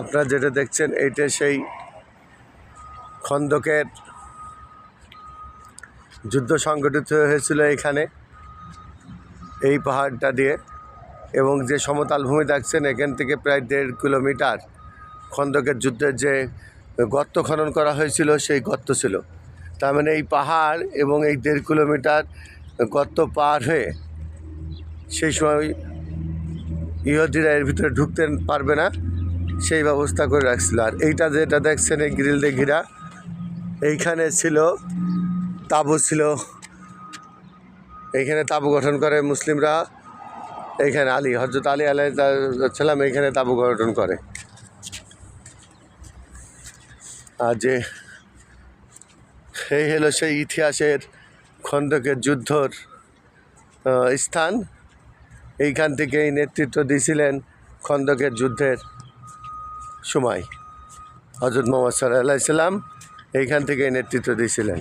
আপনারা যেটা দেখছেন, এইটা সেই খন্দকের যুদ্ধ সংগঠিত হয়েছিল এখানে, এই পাহাড়টা দিয়ে। এবং যে সমতল ভূমি দেখছেন, এখান থেকে প্রায় দেড় কিলোমিটার খন্দকের যুদ্ধের যে গর্ত খনন করা হয়েছিল, সেই গর্ত ছিল। তার মানে এই পাহাড় এবং এই দেড় কিলোমিটার গর্ত পার হয়ে সেই সময় ইহুদিরা এর ভিতরে ঢুকতে পারবে না। সেই ব্যবস্থা করে রাখছিল। আর এইটা যেটা দেখছেন, এই গ্রিল দিয়ে ঘিরা, এইখানে ছিল, তাঁবু ছিল। এইখানে তাঁবু গঠন করে মুসলিমরা, এইখানে আলী হজরত আলী আলাই ছিলাম এইখানে তাঁবু গঠন করে। আর যে, এই হলো সেই ইতিহাসের খন্দকের যুদ্ধর স্থান। এইখান থেকেই নেতৃত্ব দিয়েছিলেন খন্দকের যুদ্ধের সময়। হজরত মোহাম্মদ সাল্লাহ সাল্লাম এইখান থেকে নেতৃত্ব দিয়েছিলেন।